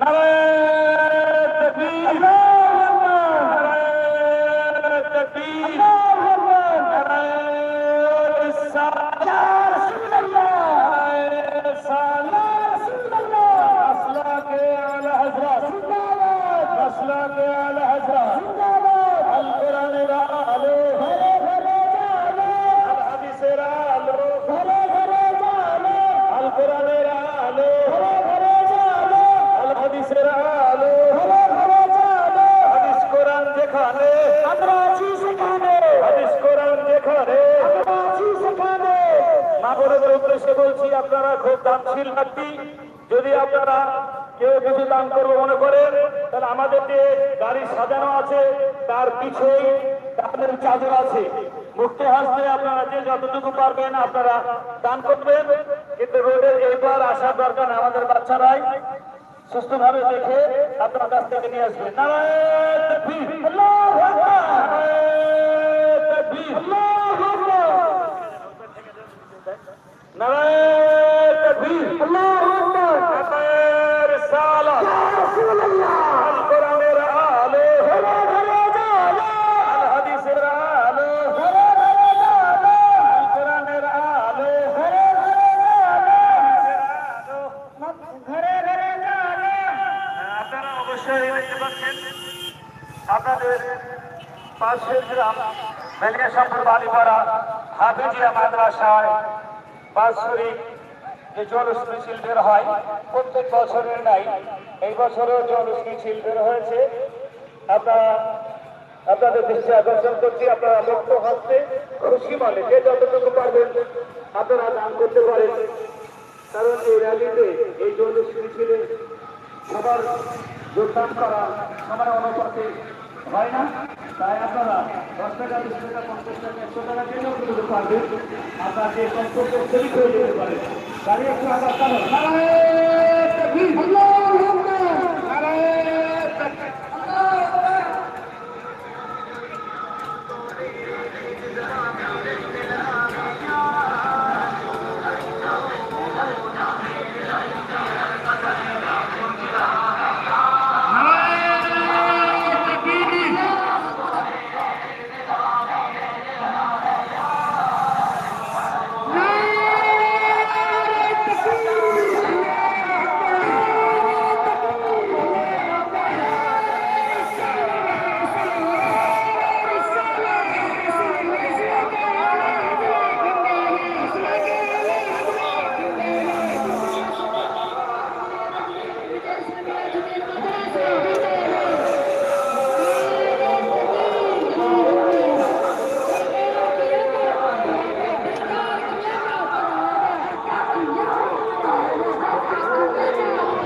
নারায়ণ! বলছি, আপনারা খুব দানশীল ব্যক্তি। যদি আপনারা কেউ কিছু দান করব মনে করেন, তাহলে আমাদের যে গাড়ি সাজানো আছে, তার পিছেই দানের চাদর আছে। মুক্ত হাসতে আপনারা যে যতটুকু পারবেন আপনারা দান করবেন। কিন্তু রোডের এইবার আসার দরকার আমাদের বাচ্চারাই। সুস্থভাবে দেখে আপনার কাছ থেকে নিয়ে আসবেন। নারায়ণ আপনাদের পাশের গ্রাম বেলিয়াশাপুর বাড়িপাড়া হাফিজিয়া মাদ্রাসায়। বাৎসরিক যে জলস মিছিল হয়, প্রত্যেক বছরের নাই। এই বছরও জলস মিছিল বের হয়েছে। আপনারা, আপনাদের দৃষ্টি আকর্ষণ করছি, আপনারা মুক্ত হস্তে খুশি মনে। যে যতটুকু পারবেন, আপনারা দান করতে পারেন। কারণ এই র্যালিতে, এই জলস মিছিলে সবার যোগদান করা আমার অনুপাতে হয় না। তাই আপনারা দশ টাকা বিশ টাকা পঞ্চাশ টাকা একশো টাকা কেন কিন্তু পারবেন। আপনাকে সম্পর্ক তৈরি করে